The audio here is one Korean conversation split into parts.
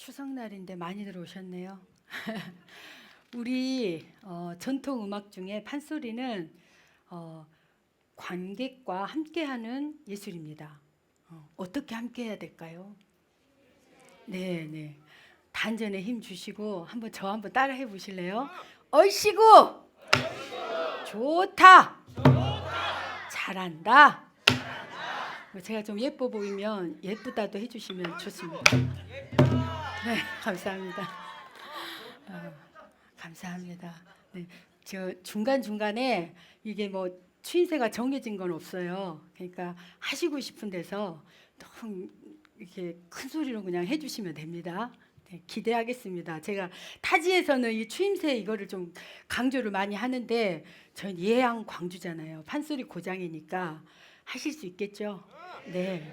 추석날인데 많이들 오셨네요. 우리 어, 전통 음악 중에 판소리는 어, 관객과 함께하는 예술입니다. 어, 어떻게 함께해야 될까요? 네, 네. 단전에 힘 주시고 한번 저 한번 따라해 보실래요? 얼씨구 좋다. 잘한다. 뭐 제가 좀 예뻐 보이면 예쁘다도 해주시면 좋습니다. 네, 감사합니다. 어, 감사합니다. 네, 저 중간 중간에 이게 뭐 추임새가 정해진 건 없어요. 그러니까 하시고 싶은 데서 너무 이렇게 큰 소리로 그냥 해주시면 됩니다. 네, 기대하겠습니다. 제가 타지에서는 이 추임새 이거를 좀 강조를 많이 하는데 저는 예양 광주잖아요. 판소리 고장이니까 하실 수 있겠죠? 네,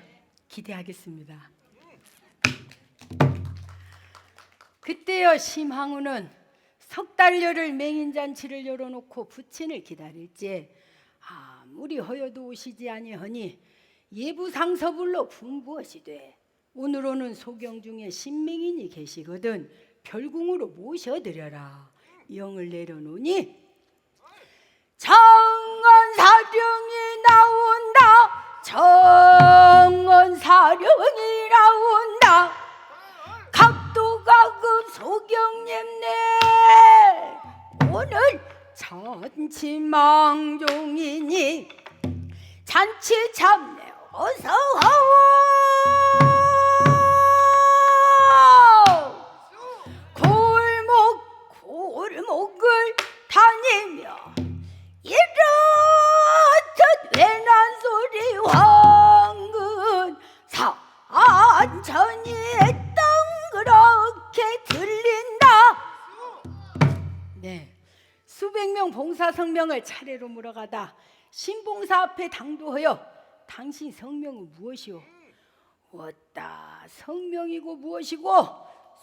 기대하겠습니다. 그때여 심항우는 석 달여를 맹인잔치를 열어놓고 부친을 기다릴지 아무리 허여도 오시지 아니하니 예부상서불로 분부하시되 오늘 오는 소경 중에 신맹인이 계시거든 별궁으로 모셔드려라. 영을 내려놓으니 정 네 수백 명 봉사 성명을 차례로 물어가다 신봉사 앞에 당도하여 당신 성명은 무엇이오? 왔다 성명이고 무엇이고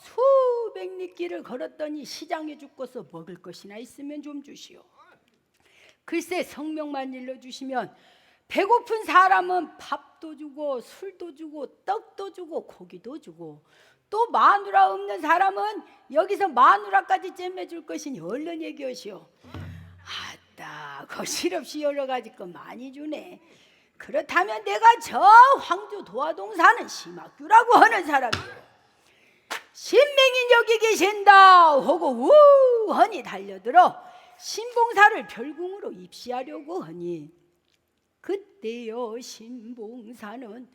수백 리 길을 걸었더니 시장에 죽고서 먹을 것이나 있으면 좀 주시오. 글쎄 성명만 일러주시면 배고픈 사람은 밥도 주고 술도 주고 떡도 주고 고기도 주고 또 마누라 없는 사람은 여기서 마누라까지 잼매줄 것이니 얼른 얘기하시오. 아따 거실없이 여러 가지 거 많이 주네. 그렇다면 내가 저 황주 도화동 사는 심학규라고 하는 사람이요. 신명인 여기 계신다 하고 우하니 달려들어 신봉사를 별궁으로 입시하려고 하니 그때요 신봉사는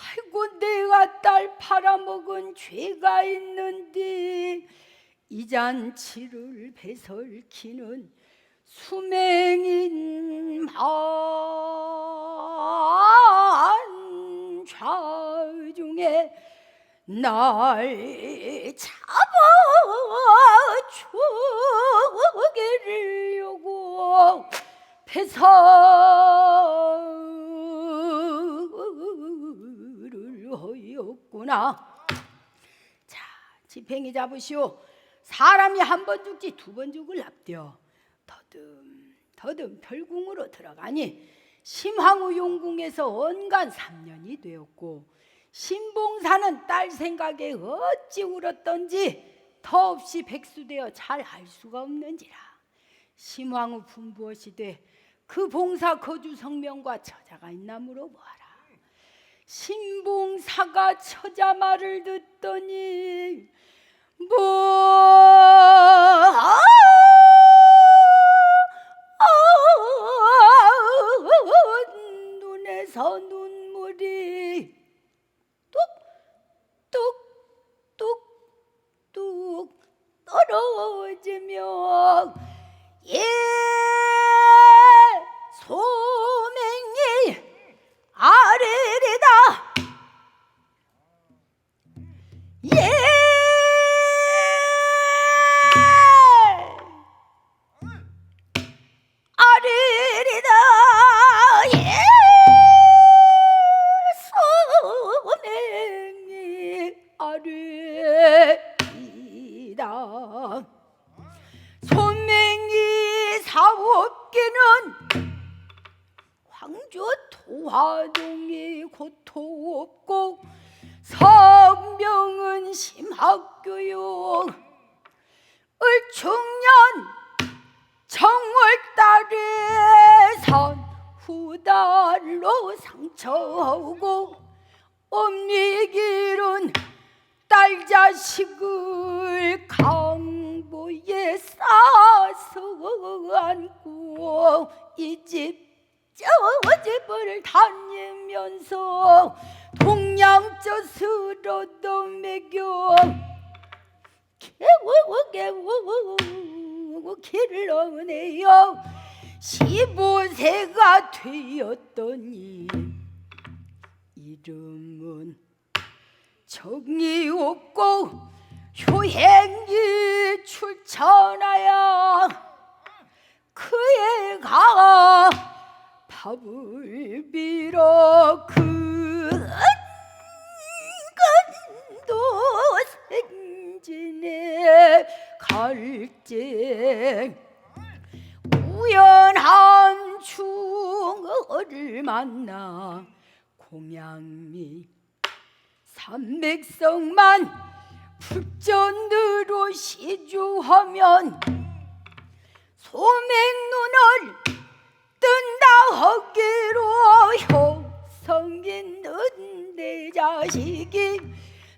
아이고 내가 딸 팔아먹은 죄가 있는데 이 잔치를 배설키는 수맹인 반좌 중에 날 잡아 죽이려고 배설 하였구나. 자, 지팽이 잡으시오. 사람이 한 번 죽지 두 번 죽을 납디어. 더듬 더듬 별궁으로 들어가니 심황후 용궁에서 언간 3년이 되었고 신봉사는 딸 생각에 어찌 울었던지 더없이 백수되어 잘 알 수가 없는지라 심황후 분부하시되 그 봉사 거주 성명과 처자가 있나 물어보아라 신봉사가 처자 말을 듣더니 뭐 눈에서 눈물이 뚝뚝뚝뚝 떨어 사업기는 광주 도화동이 고토 없고 성명은 심학교육 을충년 정월달에 선 후달로 상처하고 엄니 길은 딸 자식을 강 보에 싸서 안고 이 집 저 집을 다니면서 동양젖으로도 먹여 개우고 개우고 길러내요 15세가 되었더니 이름은 정이 없고 효행이 출천하여 그 애가 밥을 빌어 그 은근도 생진에 갈지 우연한 충어를 만나 공양미 삼백성만 불전으로 시주하면 소맹눈을 뜬다 하기로 형성인 는내 자식이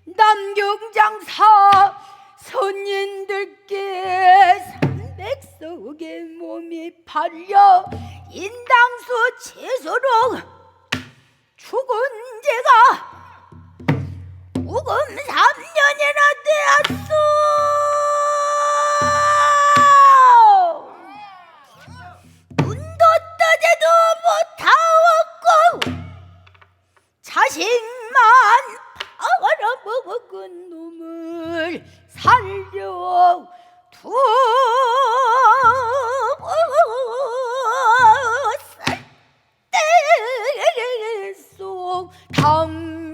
남경장사 선인들께 삼백석의 몸이 팔려 인당수 채소로 죽은 제가 우금 3년이나 되었소! 떠지도 못하고 자식만 팔아먹은 놈을 살려 두살때속. 당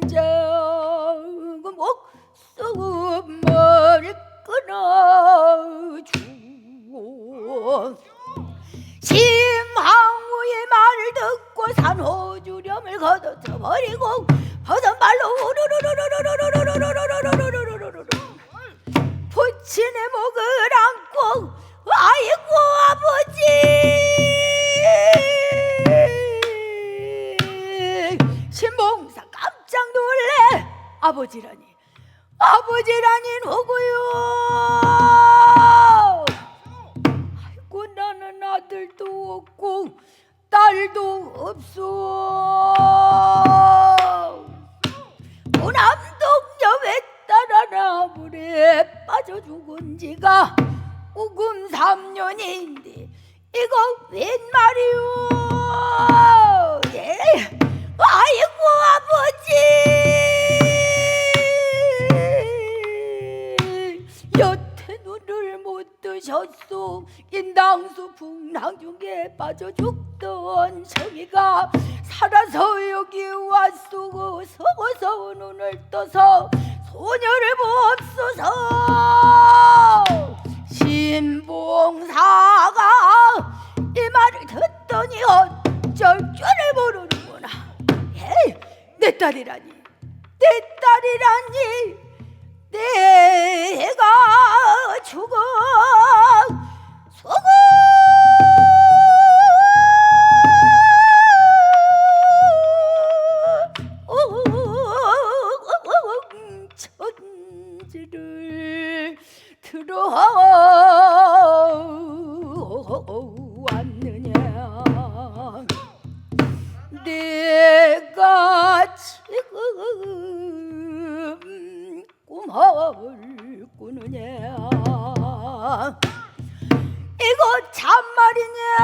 끊어주고 심항우의 말을 듣고 산호주렴을 걷어져 버리고 버선발로 우르르르르르르르르르르르르르르르르르르 부친의 목을 안고 아이고 아버지 신봉사 깜짝 놀래 아버지라니 아버지라니 누구요. 아이고 나는 아들도 없고 딸도 없어 오남동녀 외딸 나물에 빠져 죽은 지가 우금 삼년인데 이거 웬 말이오? 예. 아이고 아버지 못 뜨셨소 인당수 풍랑 중에 빠져 죽던 성이가 살아서 여기 왔소 서고서 눈을 떠서 소녀를 보옵소서. 신봉사가 이 말을 듣더니 어쩔 줄을 모르는구나. 에이, 내 딸이라니 내 딸이라니 내가 죽어 꿈을 꾸느냐? 이거 참말이냐?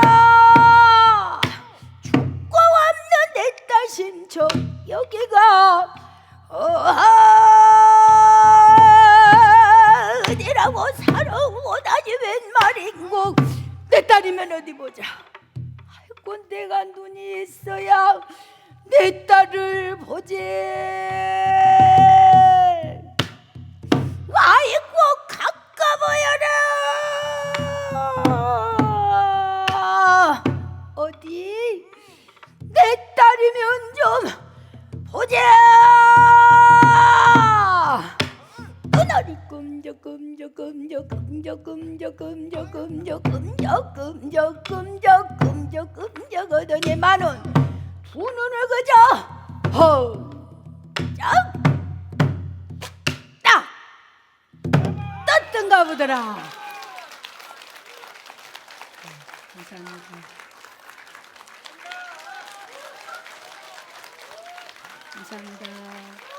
죽고 없는 내 딸 신청 여기가 어디라고 살아오다니 웬 말인고? 내 딸이면 어디 보자. 아이고 내가 눈이 있어야 내 딸을 보지 기다리면 좀 보자. 그날이 조금 조금 조금 조금 조금 조금 조금 조금 조금 조금 조금 적어더니 만원 두 눈을 그저 허딱 떴던가 보더라. 감사합니다. 감사합니다